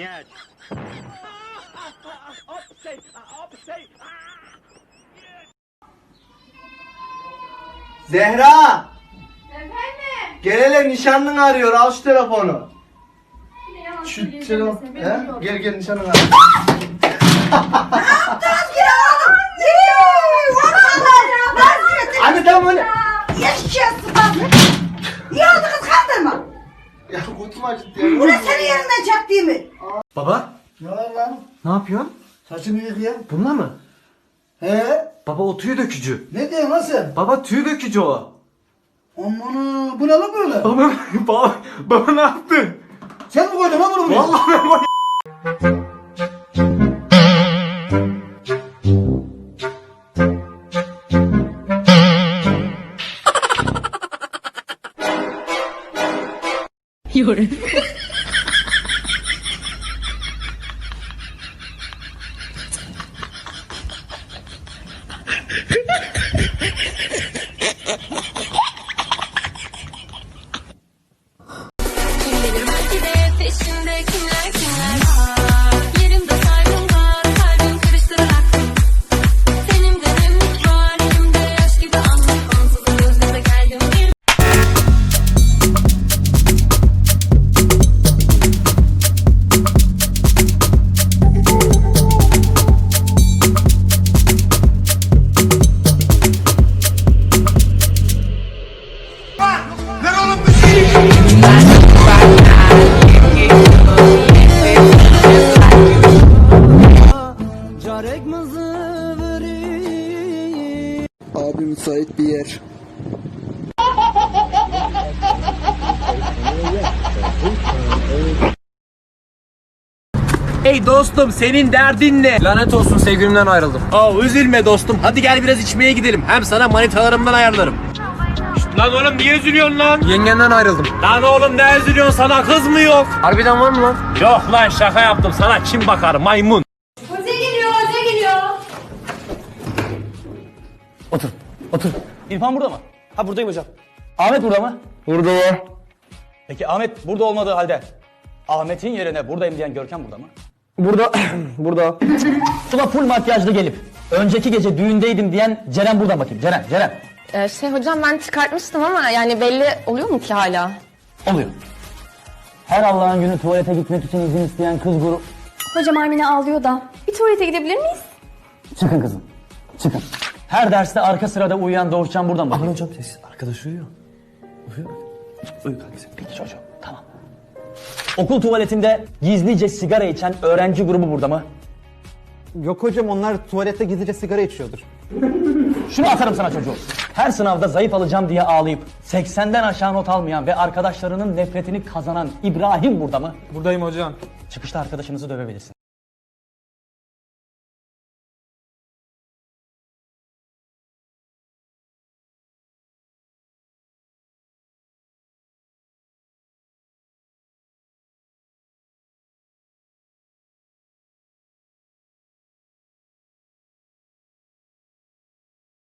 Miać. Zehra! Efendim? Gel hele nişanlın arıyor al şu telefonu. Şu telefon. He? Gel gel nişanlın arıyor. Anne tamam öyle. Yaşayasın bak. Niye oldu kız kandırma? Ya kutum acıttı ya. Bu ne senin yerinden çak mi? Baba Ne var lan? ne yapıyorsun? Saçını yıkayan. Bununla mı? He? Baba o tüy dökücü. Ne diyorsun lan sen? Baba tüy dökücü o. Aman bu ne lan böyle? Baba, baba, baba ne yaptın? Sen mi koydun lan bunu buraya? Vallahi ben bak- Kim Abi müsait bir yer. Hey dostum senin derdin ne? Lanet olsun sevgilimden ayrıldım. Aa üzülme dostum. Hadi gel biraz içmeye gidelim. Hem sana manitalarımdan ayarlarım. Şşt, lan oğlum niye üzülüyorsun lan? Yengenden ayrıldım. Lan oğlum ne üzülüyorsun sana kız mı yok? Harbiden var mı lan? Yok lan şaka yaptım sana kim bakar maymun. İrfan burada mı? Ha buradayım hocam. Ahmet burada mı? Burada var. Peki Ahmet burada olmadığı halde Ahmet'in yerine buradayım diyen Görkem burada mı? Burada. burada. Ulan full makyajlı gelip önceki gece düğündeydim diyen Ceren buradan bakayım. Ceren, Ceren. Ee, şey hocam ben çıkartmıştım ama yani belli oluyor mu ki hala? Oluyor. Her Allah'ın günü tuvalete gitmek için izin isteyen kız grubu. Hocam Armine ağlıyor da. Bir tuvalete gidebilir miyiz? Çıkın kızım. Çıkın. Her derste arka sırada uyuyan Doğuşcan buradan bakayım. hocam sessiz. Arkadaş uyuyor. Uyuyor. Uyu kanka sen. Peki çocuğum. Tamam. Okul tuvaletinde gizlice sigara içen öğrenci grubu burada mı? Yok hocam onlar tuvalette gizlice sigara içiyordur. Şunu atarım sana çocuğum. Her sınavda zayıf alacağım diye ağlayıp 80'den aşağı not almayan ve arkadaşlarının nefretini kazanan İbrahim burada mı? Buradayım hocam. Çıkışta arkadaşınızı dövebilirsin.